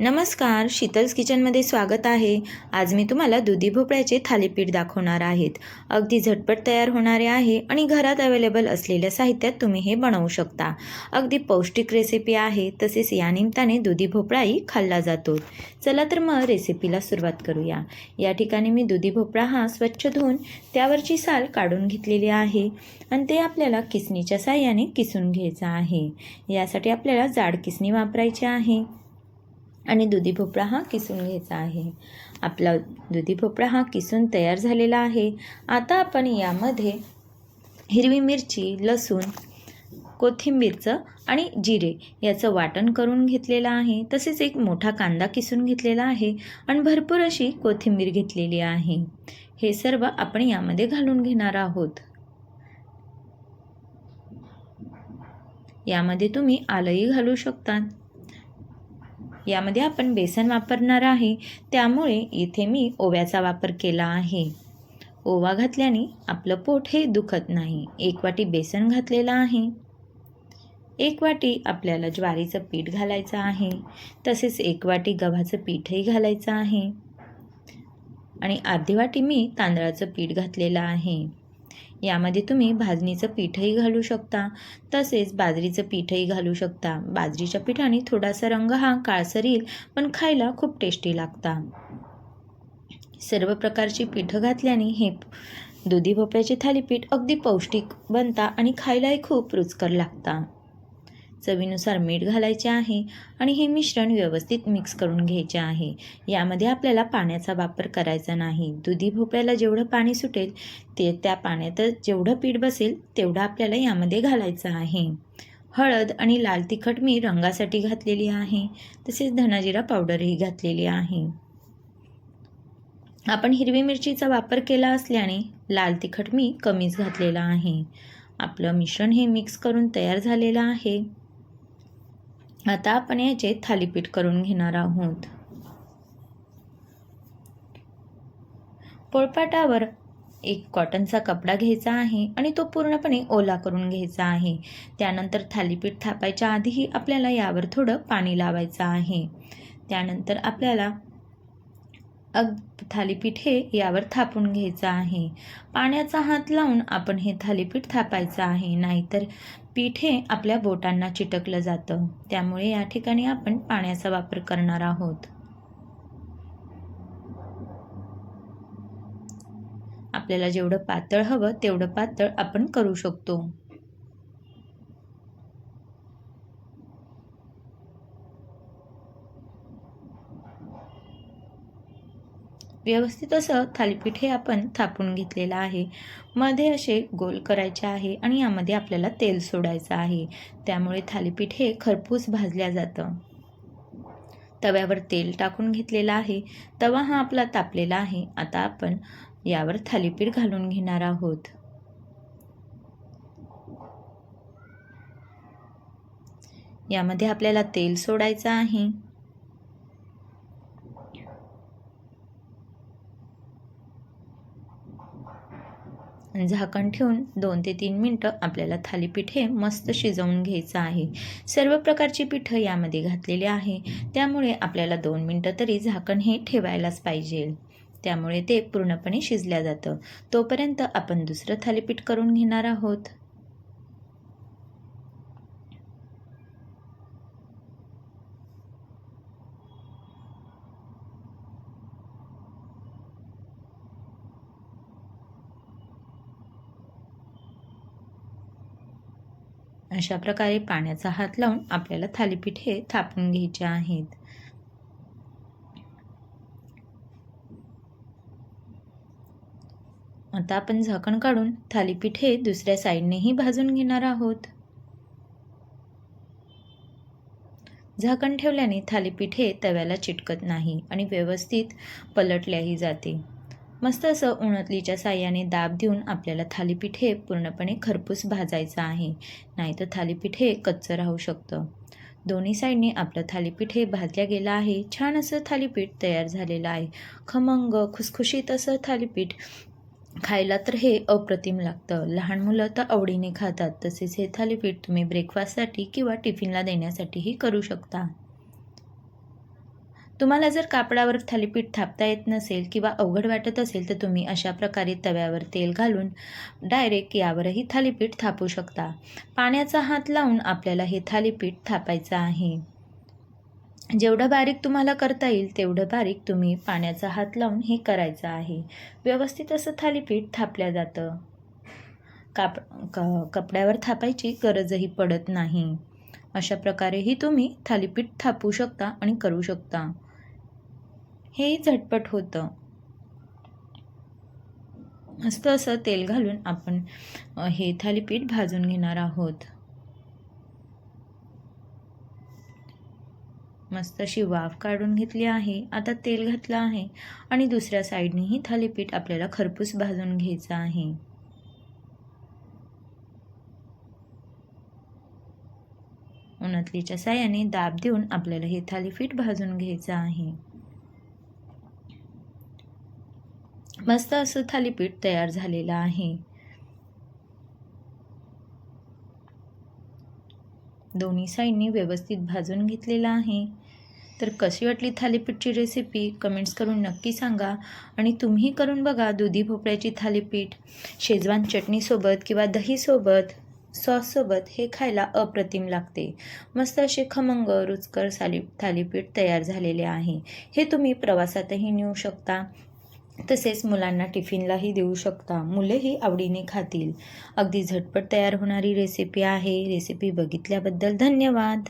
नमस्कार शीतल्स किचनमध्ये स्वागत आहे. आज मी तुम्हाला दुधी भोपळ्याचे थालीपीठ दाखवणार आहेत. अगदी झटपट तयार होणारे आहे आणि घरात अवेलेबल असलेल्या साहित्यात तुम्ही हे बनवू शकता. अगदी पौष्टिक रेसिपी आहे तसेच या निमित्ताने दुधी भोपळाही खाल्ला जातो. चला तर मग रेसिपीला सुरुवात करूया. या ठिकाणी मी दुधी भोपळा हा स्वच्छ धुवून त्यावरची साल काढून घेतलेली आहे आणि ते आपल्याला किसणीच्या साह्याने किसून घ्यायचं आहे. यासाठी आपल्याला जाड किसणी वापरायची आहे. आणि दुधी भोपळा हा किसून घ्यायचा आहे. आपला दुधी भोपळा हा किसून तयार झालेला आहे. आता आपण यामध्ये हिरवी मिरची लसूण कोथिंबीरचं आणि जिरे याचं वाटण करून घेतलेलं आहे. तसेच एक मोठा कांदा किसून घेतलेला आहे आणि भरपूर अशी कोथिंबीर घेतलेली आहे. हे सर्व आपण यामध्ये घालून घेणार आहोत. यामध्ये तुम्ही आलंही घालू शकतात. यामध्ये आपण बेसन वापरणार आहे. त्यामुळे इथे मी ओव्याचा वापर केला आहे. ओवा घातल्याने आपलं पोट हे दुखत नाही. एक वाटी बेसन घातलेलं आहे. एक वाटी आपल्याला ज्वारीचं पीठ घालायचं आहे. तसेच एक वाटी गव्हाचं पीठही घालायचं आहे. आणि अर्धी वाटी मी तांदळाचं पीठ घातलेलं आहे. यामध्ये तुम्ही भाजणीचं पीठही घालू शकता तसेच बाजरीचं पीठही घालू शकता. बाजरीच्या पिठाने थोडासा रंग हा काळसर येईल पण खायला खूप टेस्टी लागता. सर्व प्रकारची पीठं घातल्याने हे दुधी भोपळ्याचे थालीपीठ अगदी पौष्टिक बनता आणि खायलाही खूप रुचकर लागता. चवीनुसार मीठ घालायचे आहे आणि हे मिश्रण व्यवस्थित मिक्स करून घ्यायचे आहे. यामध्ये आपल्याला पाण्याचा वापर करायचा नाही. दुधी भोपळ्याला जेवढं पाणी सुटेल ते त्या पाण्यात जेवढं पीठ बसेल तेवढं आपल्याला यामध्ये घालायचं आहे. हळद आणि लाल तिखट मी रंगासाठी घातलेली आहे. तसेच धनाजिरा पावडरही घातलेली आहे. आपण हिरवी मिरचीचा वापर केला असल्याने लाल तिखट मी कमीच घातलेला आहे. आपलं मिश्रण हे मिक्स करून तयार झालेलं आहे. आता आपण याचे थालीपीठ करून घेणार आहोत. पोळपाटावर एक कॉटनचा कपडा घ्यायचा आहे आणि तो पूर्णपणे ओला करून घ्यायचा आहे. त्यानंतर थालीपीठ थापायच्या आधीही आपल्याला यावर थोडं पाणी लावायचं आहे. त्यानंतर आपल्याला अग थालीपीठ हे यावर थापून घ्यायचं आहे. पाण्याचा हात लावून आपण हे थालीपीठ थापायचं आहे. नाहीतर पीठ हे आपल्या बोटांना चिटकलं जातं. त्यामुळे या ठिकाणी आपण पाण्याचा वापर करणार आहोत. आपल्याला जेवढं पातळ हवं तेवढं पातळ आपण करू शकतो. व्यवस्थित असं थालीपीठ हे आपण थापून घेतलेलं आहे. मध्ये असे गोल करायचे आहे आणि यामध्ये आपल्याला तेल सोडायचं आहे. त्यामुळे थालीपीठ हे खरपूस भाजल्या जातं. तव्यावर तेल टाकून घेतलेलं आहे. तवा हा आपला तापलेला आहे. आता आपण यावर थालीपीठ घालून घेणार आहोत. यामध्ये आपल्याला तेल सोडायचं आहे. झाकण ठेवून दोन ते तीन मिनटं आपल्याला थालीपीठ हे मस्त शिजवून घ्यायचं आहे. सर्व प्रकारची पिठं यामध्ये घातलेली आहे. त्यामुळे आपल्याला दोन मिनटं तरी झाकण हे ठेवायलाच पाहिजे. त्यामुळे ते पूर्णपणे शिजल्या जातं. तोपर्यंत आपण दुसरं थालीपीठ करून घेणार आहोत. अशा प्रकारे पाण्याचा हात लावून आपल्याला थालीपीठ हे थापून घ्यायचे आहेत. आता आपण झाकण काढून थालीपीठ हे दुसऱ्या साईडनेही भाजून घेणार आहोत. झाकण ठेवल्याने थालीपीठ हे तव्याला चिटकत नाही आणि व्यवस्थित पलटल्याही जाते. मस्त असं उणतलीच्या साह्याने दाब देऊन आपल्याला थालीपीठ हे पूर्णपणे खरपूस भाजायचं आहे. नाही तर थालीपीठ हे कच्चं राहू शकतं. दोन्ही साईडने आपलं थालीपीठ हे भाजल्या गेलं आहे. छान असं थालीपीठ तयार झालेलं आहे. खमंग खुसखुशीत असं थालीपीठ खायला तर हे अप्रतिम लागतं. लहान मुलं तर आवडीने खातात. तसेच हे थालीपीठ तुम्ही ब्रेकफास्टसाठी किंवा टिफिनला देण्यासाठीही करू शकता. तुम्हाला जर कापडावर थालीपीठ थापता येत नसेल किंवा अवघड वाटत असेल तर तुम्ही अशा प्रकारे तव्यावर तेल घालून डायरेक्ट यावरही थालीपीठ थापू शकता. पाण्याचा हात लावून आपल्याला हे थालीपीठ थापायचं आहे. जेवढं बारीक तुम्हाला करता येईल तेवढं बारीक तुम्ही पाण्याचा हात लावून हे करायचं आहे. व्यवस्थित असं थालीपीठ थापल्या जातं. काप क कपड्यावर थापायची गरजही पडत नाही. अशा प्रकारेही तुम्ही थालीपीठ थापू शकता आणि करू शकता. हेही झटपट होतं. मस्त असं तेल घालून आपण हे थालीपीठ भाजून घेणार आहोत. मस्त अशी वाफ काढून घेतली आहे. आता तेल घातलं आहे आणि दुसऱ्या साईडनेही थालीपीठ आपल्याला खरपूस भाजून घ्यायचं आहे. उन्हातलीच्या साह्याने दाब देऊन आपल्याला हे थालीपीठ भाजून घ्यायचं आहे. मस्त असं थालीपीठ तयार झालेलं आहे. दोन्ही साईडनी व्यवस्थित भाजून घेतलेलं आहे. तर कशी वाटली थालीपीठची रेसिपी कमेंट्स करून नक्की सांगा. आणि तुम्ही करून बघा दुधी भोपळ्याची थालीपीठ शेजवान चटणीसोबत किंवा दहीसोबत सॉससोबत हे खायला अप्रतिम लागते. मस्त असे खमंग रुचकर साली थालीपीठ तयार झालेले आहे. हे तुम्ही प्रवासातही नेऊ शकता. तसेच मुलांना टिफिनलाही देऊ शकता. मुलेही आवडीने खातील. अगदी झटपट तयार होणारी रेसिपी आहे. रेसिपी बघितल्याबद्दल धन्यवाद.